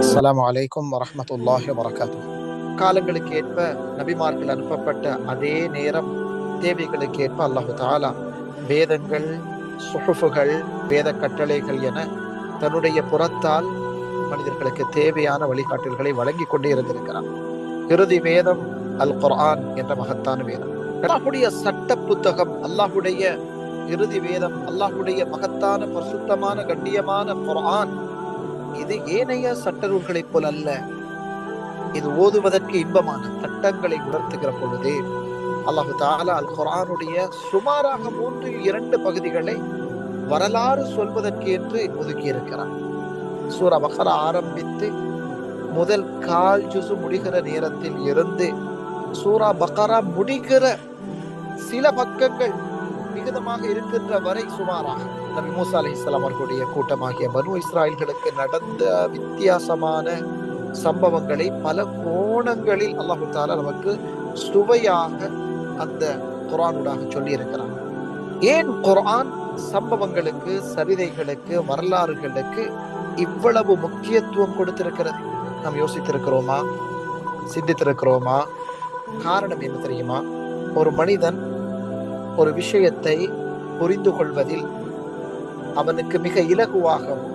அஸ்ஸலாமு அலைக்கும் வரமத்துல்லாஹி வரகாத்து காலங்களுக்கு ஏற்ப நபிமார்கள் அனுப்பப்பட்ட அதே நேரம் தேவைகளுக்கு ஏற்ப அல்லாஹு தாலா வேதங்கள் சுகுஃபுகள் வேத கட்டளைகள் என தன்னுடைய புறத்தால் மனிதர்களுக்கு தேவையான வழிகாட்டல்களை வழங்கி கொண்டே இருந்திருக்கிறார் இறுதி வேதம் அல் குர்ஆன் என்ற மகத்தான வேதம். அல்லாஹுடைய சட்ட புத்தகம் அல்லாஹுடைய இறுதி வேதம் அல்லாஹுடைய மகத்தான பரிசுத்தமான கண்ணியமான குரான் இது ஏனைய சட்டநூல்களைப் போல் அல்ல. இது ஓதுவதற்கு இன்பமான சட்டங்களை உணர்த்துகிற பொழுது அல்லாஹு தாலா அல் குரானுடைய சுமாராக மூன்று இரண்டு பகுதிகளை வரலாறு சொல்வதற்கு என்று ஒதுக்கியிருக்கிறார் சூர சூரா ஆரம்பித்து முதல் கால் ஜுசு முடிகிற நேரத்தில் இருந்து சூரா பக்கரா முடிகிற சில பக்கங்கள் விகிதமாக இருக்கின்ற வரை சுமாராக நபி மூசா அலி இஸ்லாம் அவர்களுடைய கூட்டமாகிய பனு இஸ்ராயல்களுக்கு நடந்த வித்தியாசமான சம்பவங்களை பல கோணங்களில் அல்லாஹு தாலா நமக்கு சுவையாக அந்த குரானுடாக சொல்லி இருக்கிறான் ஏன் குரான் சம்பவங்களுக்கு சரிதைகளுக்கு வரலாறுகளுக்கு இவ்வளவு முக்கியத்துவம் கொடுத்திருக்கிறது? நாம் யோசித்திருக்கிறோமா? சிந்தித்திருக்கிறோமா? காரணம் என்ன தெரியுமா? ஒரு மனிதன் ஒரு விஷயத்தை புரிந்து கொள்வதில் அவனுக்கு மிக இலகுவாகவும்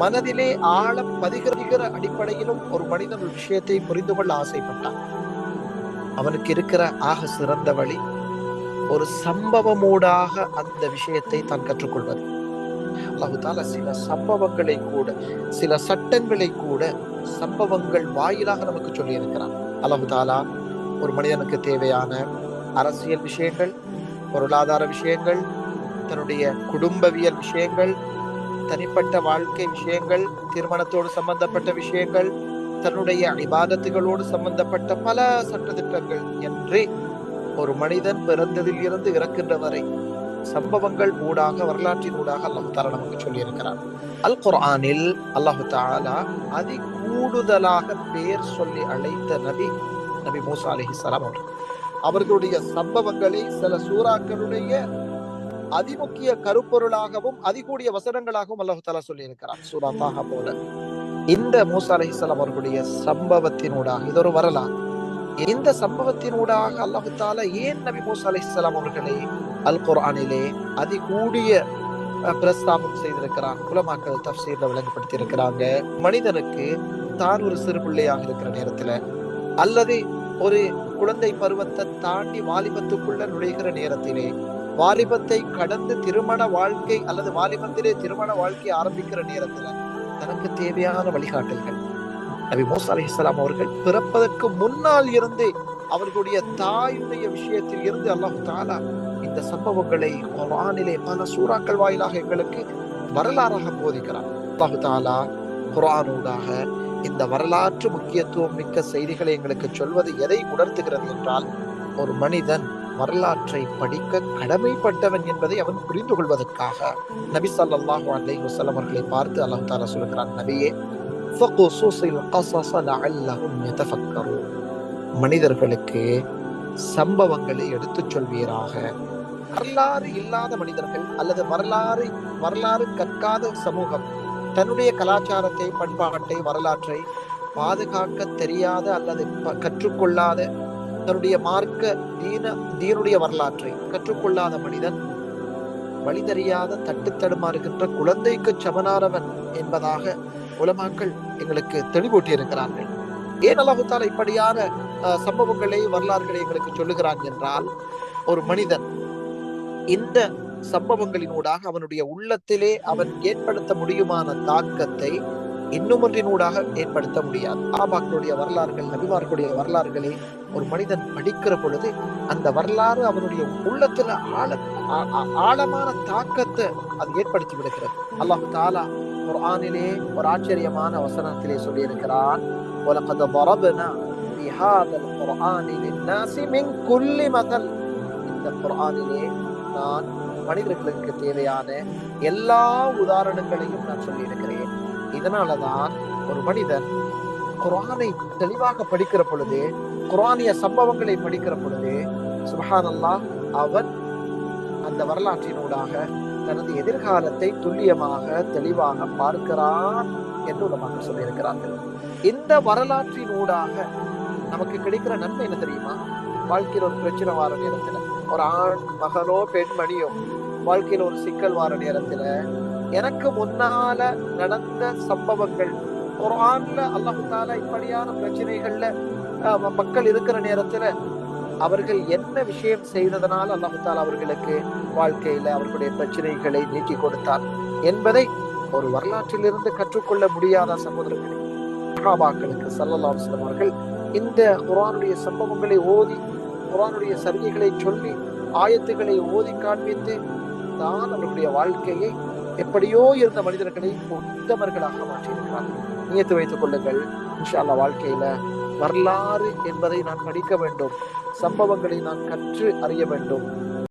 மனதிலே ஆழம் பதிகிற அடிப்படையிலும் ஒரு மனிதன் ஒரு விஷயத்தை புரிந்து கொள்ள ஆசைப்பட்டான். அவனுக்கு இருக்கிற ஆக சிறந்த வழி ஒரு சம்பவமூடாக அந்த விஷயத்தை தான் கற்றுக்கொள்வது. அல்லாஹால சில சம்பவங்களை கூட சில சட்டங்களை கூட சம்பவங்கள் வாயிலாக நமக்கு சொல்லி இருக்கிறான் அல்லாஹு தாலா ஒரு மனிதனுக்கு தேவையான அரசியல் விஷயங்கள் பொருளாதார விஷயங்கள் தன்னுடைய குடும்பவியல் விஷயங்கள் தனிப்பட்ட வாழ்க்கை விஷயங்கள் திருமணத்தோடு சம்பந்தப்பட்ட விஷயங்கள் தன்னுடைய இபாதத்துகளோடு சம்பந்தப்பட்ட பல சட்டத்திட்டங்கள் என்று ஒரு மனிதன் பிறந்ததில் இருந்து இறக்கின்ற வரை சம்பவங்கள் ஊடாக வரலாற்றின் ஊடாக அல்லாஹு தாலா நமக்கு சொல்லியிருக்கிறார் அல் குர்ஆனில் அல்லாஹு தாலா அதி கூடுதலாக பேர் சொல்லி அழைத்த நபி நபி மூசா அலிஹிஸ்லாம் அவர்கள். அவர்களுடைய சம்பவங்களை சில சூறாக்களுடைய அதிமுக்கிய கருப்பொருளாகவும் அதிகூடிய வசனங்களாகவும் அல்லாஹால தாலா சொல்லி இருக்கிறார் சூரா போல. இந்த மூசா அலிஹிஸ்லாம் அவர்களுடைய சம்பவத்தினூடாக இது ஒரு வரலாறு. இந்த சம்பவத்தினூடாக அல்லாஹு ஏன் நபி மூசா அலிஹிஸ்லாம் அவர்களை அல் குர்ஆனிலே அதிகூடிய பிரஸ்தாபம் செய்திருக்கிறான் குலமாக்கள் தப்சீர்ல விளங்கப்படுத்தி இருக்கிறாங்க மனிதனுக்கு தான் ஒரு சிறு பிள்ளையாக இருக்கிற நேரத்துல அல்லது ஒரு குழந்தை பருவத்தை தாண்டி வாலிபத்துக்குள்ள நுழைகிற நேரத்திலே வாலிபத்தை கடந்து திருமண வாழ்க்கை அல்லது வாலிபத்திலே திருமண வாழ்க்கை ஆரம்பிக்கிற நேரத்துல தனக்கு தேவையான வழிகாட்டல்கள். நபி மூசா அலி இஸ்லாம் அவர்கள் பிறப்பதற்கு முன்னால் இருந்து அவர்களுடைய தாயுடைய விஷயத்தில் இருந்து அல்லாஹு தாலா இந்த சம்பவங்களை குரானிலே பல சூறாக்கள் வாயிலாக எங்களுக்கு வரலாறாக போதிக்கிறார் அல்லாஹு தாலா குரானூடாக இந்த வரலாற்று முக்கியத்துவம் மிக்க செய்திகளை எங்களுக்கு சொல்வது எதை உணர்த்துகிறது என்றால் ஒரு மனிதன் வரலாற்றை படிக்க கடமைப்பட்டவன் என்பதை அவன் புரிந்து கொள்வதற்காக. நபி சல்லாஹூ அலை வசலம் அவர்களை பார்த்து அல்லாஹ் தாரா சொல்கிறான் நபியே மனிதர்களுக்கு சம்பவங்களை எடுத்துச் சொல்வீராக. வரலாறு இல்லாத மனிதர்கள் அல்லது வரலாறு வரலாறு கற்காத சமூகம் தன்னுடைய கலாச்சாரத்தை பண்பாட்டை வரலாற்றை பாதுகாக்க தெரியாத அல்லது கற்றுக்கொள்ளாத தன்னுடைய மார்க்க தீன தீனுடைய வரலாற்றை கற்றுக்கொள்ளாத மனிதன் வழி தெரியாத தட்டு தடுமாறுகின்ற குழந்தைக்கு சமனானவன் என்பதாக உலமாக்கள் எங்களுக்கு தெளிவூட்டியிருக்கிறார்கள். ஏன் அல்லாஹுத்தால இப்படியான சம்பவங்களை வரலாறுகளை எங்களுக்கு சொல்லுகிறான் என்றால் ஒரு மனிதன் இந்த சம்பவங்களினூடாக அவனுடைய உள்ளத்திலே அவன் ஏற்படுத்த முடியுமான தாக்கத்தை இன்னுமொன்றினூடாக ஏற்படுத்த முடியாது. ஆபாக்களுடைய வரலாறுகள் நபிமார்களுடைய வரலாறுகளை ஒரு மனிதன் படிக்கிற பொழுது அந்த வரலாறு அவனுடைய உள்ளத்துல ஆழ ஆழமான தாக்கத்தை அது ஏற்படுத்தி விடுகிறது. அல்லாஹு தாலா ஒரு ஆணிலே ஒரு ஆச்சரியமான வசனத்திலே சொல்லியிருக்கிறான் உலகத வரபனா பிஹாதல் குரானில் நாசி மின் குல்லி இந்த குரானிலே நான் மனிதர்களுக்கு தேவையான எல்லா உதாரணங்களையும் நான் சொல்லியிருக்கிறேன். இதனாலதான் ஒரு மனிதன் குரானை தெளிவாக படிக்கிற பொழுது குரானிய சம்பவங்களை படிக்கிற பொழுது சுபஹானல்லா அவன் அந்த வரலாற்றினூடாக தனது எதிர்காலத்தை துல்லியமாக தெளிவாக பார்க்கிறான் என்று உலமாக சொல்லியிருக்கிறார்கள். இந்த வரலாற்றினூடாக நமக்கு கிடைக்கிற நன்மை என்ன தெரியுமா? வாழ்க்கையில் ஒரு பிரச்சனை வார நேரத்தில் ஒரு ஆண் மகனோ பெண்மணியோ வாழ்க்கையில ஒரு சிக்கல் வார நேரத்துல எனக்கு முன்னால நடந்த சம்பவங்கள் ஒரு ஆண்ல அல்லாஹால இப்படியான பிரச்சனைகள்ல மக்கள் இருக்கிற நேரத்துல அவர்கள் என்ன விஷயம் செய்ததனால் அல்லாஹால அவர்களுக்கு வாழ்க்கையில அவர்களுடைய பிரச்சனைகளை நீக்கி கொடுத்தார் என்பதை ஒரு வரலாற்றிலிருந்து கற்றுக்கொள்ள முடியாத சகோதரர்களே சஹாபாக்களுக்கு ஸல்லல்லாஹு அவர்கள் இந்த குரானுடைய சம்பவங்களை ஓதி குரானுடைய சரிகைகளை சொல்லி ஆயத்துக்களை ஓதி காண்பித்து தான் அவர்களுடைய வாழ்க்கையை எப்படியோ இருந்த மனிதர்களை உத்தமர்களாக மாற்றியிருக்கிறார்கள் நியத்து வைத்துக் கொள்ளுங்கள். இன்ஷா வாழ்க்கையில வரலாறு என்பதை நான் படிக்க வேண்டும். சம்பவங்களை நான் கற்று அறிய வேண்டும்.